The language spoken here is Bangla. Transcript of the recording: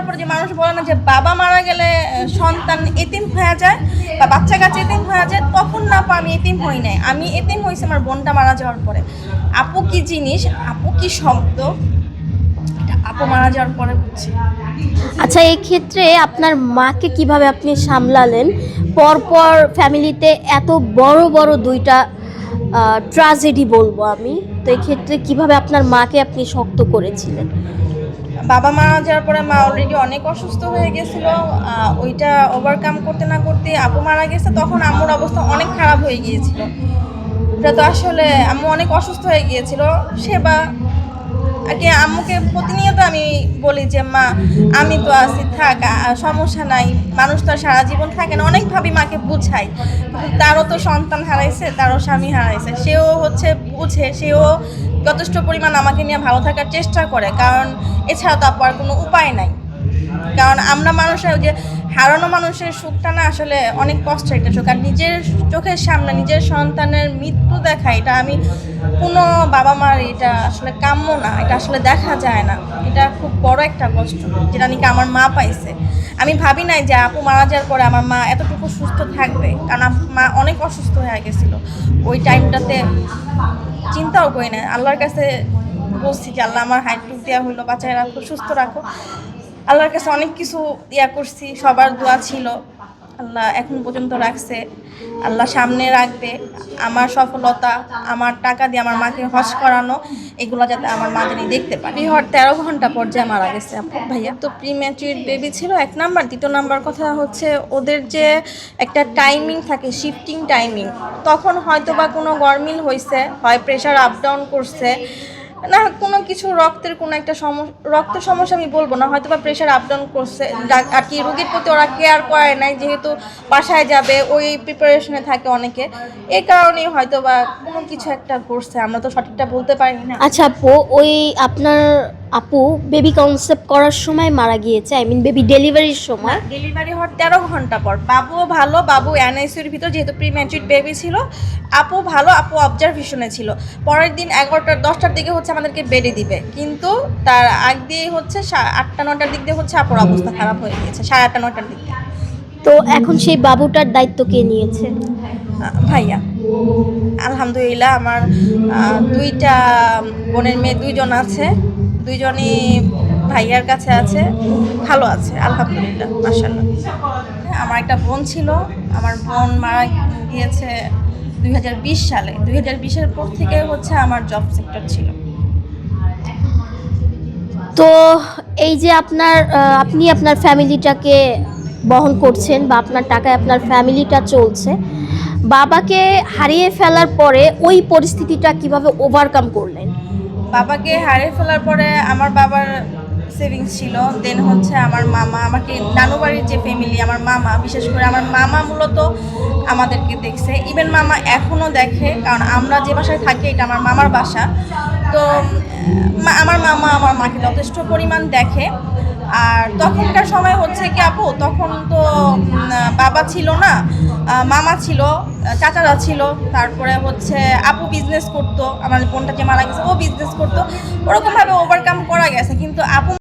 যাওয়ার পরে যে মানুষ বলে না যে বাবা মারা গেলে সন্তান এতিম হয়ে যায় বা বাচ্চা কাছে এতিম হয়ে যায়, তখন না আপু, আমি এতিম হই নাই। আমি এতিম হয়েছি আমার বোনটা মারা যাওয়ার পরে। আপু কি জিনিস? আপু কি শব্দ? আপু মারা যাওয়ার পরে বুঝছি। আচ্ছা এই ক্ষেত্রে আপনার মাকে কীভাবে আপনি সামলালেন? পরপর ফ্যামিলিতে এত বড় বড় দুইটা ট্রাজেডি বলব আমি। তো এই ক্ষেত্রে কীভাবে আপনার মাকে আপনি শক্ত করেছিলেন? বাবা মা যাওয়ার পরে মা অলরেডি অনেক অসুস্থ হয়ে গেছিল ওইটা ওভারকাম করতে না করতে আপু মারা গেছে, তখন আম্মুর অবস্থা অনেক খারাপ হয়ে গিয়েছিল। এটা তো আসলে আম্মু অনেক অসুস্থ হয়ে গিয়েছিল, সেবা কি আম্মুকে প্রতিনিয়ত আমি বলি যে, মা, আমি তো আছি, থাক সমস্যা নাই। মানুষ তো সারা জীবন থাকে না। অনেকভাবেই মাকে বুঝাই। তারও তো সন্তান হারাইছে, তারও স্বামী হারাইছে। সেও হচ্ছে বুঝে, সেও যথেষ্ট পরিমাণ আমাকে নিয়ে ভালো থাকার চেষ্টা করে। কারণ এছাড়া তো আর কোনো উপায় নাই। কারণ আমরা মানুষের যে হারানো মানুষের সুখটা না আসলে অনেক কষ্টের একটা সুখ। আর নিজের চোখের সামনে, নিজের সন্তানের মৃত্যু দেখা, এটা আমি কোনো বাবা মার এটা আসলে কাম্য না, এটা আসলে দেখা যায় না। এটা খুব বড় একটা কষ্ট, যেটা নাকি আমার মা পাইছে। আমি ভাবি নাই যে আপু মারা যাওয়ার পরে আমার মা এতটুকু সুস্থ থাকবে, কারণ মা অনেক অসুস্থ হয়ে গেছিল। ওই টাইমটাতে চিন্তাও করি না আল্লাহর কাছে বলছি যে, আল্লাহ আমার হাইট টুক দেওয়া হইল বাচ্চারা রাখো, সুস্থ রাখো। আল্লাহর কাছে অনেক কিছু ইয়া করছি, সবার দোয়া ছিল। আল্লাহ এখন পর্যন্ত রাখছে। আল্লাহ সামনে রাখবে। আমার সফলতা, আমার টাকা দিয়ে আমার মাকে হজ করানো, এগুলো যাতে আমার মা জানি দেখতে পারে। বিহর তেরো ঘণ্টা পর্যায়ে মারা গেছে ভাইয়া, তো প্রি প্রিম্যাচুর বেবি ছিল, এক নাম্বার। দ্বিতীয় নাম্বার কথা হচ্ছে, ওদের যে একটা টাইমিং থাকে শিফটিং টাইমিং তখন হয়তো বা কোনো গরমিল হয়েছে হয় প্রেশার আপ ডাউন করছে না, কোনো কিছু রক্তের কোনো একটা সমস্যা রক্তের সমস্যা আমি বলব না হয়তো বা প্রেশার আপ ডাউন করছে আর কি রোগীর প্রতি ওরা কেয়ার করে নাই, যেহেতু বাসায় যাবে, ওই প্রিপারেশনে থাকে অনেকে এই কারণেই হয়তো বা কোনো কিছু একটা ঘটছে, আমরা তো সঠিকটা বলতে পারি না। আচ্ছা আপু, ওই আপনার আপু বেবি কনসেপ্ট করার সময় মারা গিয়েছে আই মিন বেবি ডেলিভারির সময়। ডেলিভারি হওয়ার তেরো ঘণ্টা পর। বাবুও ভালো বাবু এনআইসিউর ভিতর যেহেতু প্রি ম্যাচুইড বেবি ছিল। আপু ভালো আপু অবজারভেশনে ছিল। পরের দিন এগারোটা দশটার দিকে হচ্ছে আমাদেরকে বেডে দিবে। কিন্তু তার আগ দিয়ে হচ্ছে আটটা নটার দিক দিয়ে হচ্ছে আপুর অবস্থা খারাপ হয়ে গিয়েছে সাড়ে আটটা নটার দিক দিয়ে। তো এখন সেই বাবুটার দায়িত্ব কে নিয়েছে? ভাইয়া। আলহামদুলিল্লাহ আমার দুইটা বোনের মেয়ে দুইজন আছে। দুইজনই ভাইয়ার কাছে আছে, ভালো আছে, আলহামদুলিল্লাহ মাসাল্লাহ আমার একটা বোন ছিল, আমার বোন মারা গিয়েছে দুই হাজার বিশ সালে। দুই হাজার বিশের পর থেকে হচ্ছে আমার জব সেক্টর ছিল। তো এই যে আপনার আপনি আপনার ফ্যামিলিটাকে বহন করছেন বা আপনার টাকায় আপনার ফ্যামিলিটা চলছে, বাবাকে হারিয়ে ফেলার পরে ওই পরিস্থিতিটা কীভাবে ওভারকাম করলেন? বাবাকে হারিয়ে ফেলার পরে আমার বাবার সেভিংস ছিল দেন হচ্ছে আমার মামা, আমাকে নানু বাড়ির যে ফ্যামিলি আমার মামা, বিশেষ করে আমার মামা মূলত আমাদেরকে দেখছে। ইভেন মামা এখনও দেখে, কারণ আমরা যে বাসায় থাকি, এটা আমার মামার বাসা। তো আমার মামা আমার মাকে যথেষ্ট পরিমাণ দেখে। আর তখনকার সময় হচ্ছে কি আপু, তখন তো বাবা ছিল না মামা ছিল, চাচারা ছিল, তারপরে হচ্ছে আপু বিজনেস করতো, আমার বোনটা যে মারা গেছে, ও বিজনেস করতো, ওরকমভাবে ওভারকাম করা গেছে, কিন্তু আপু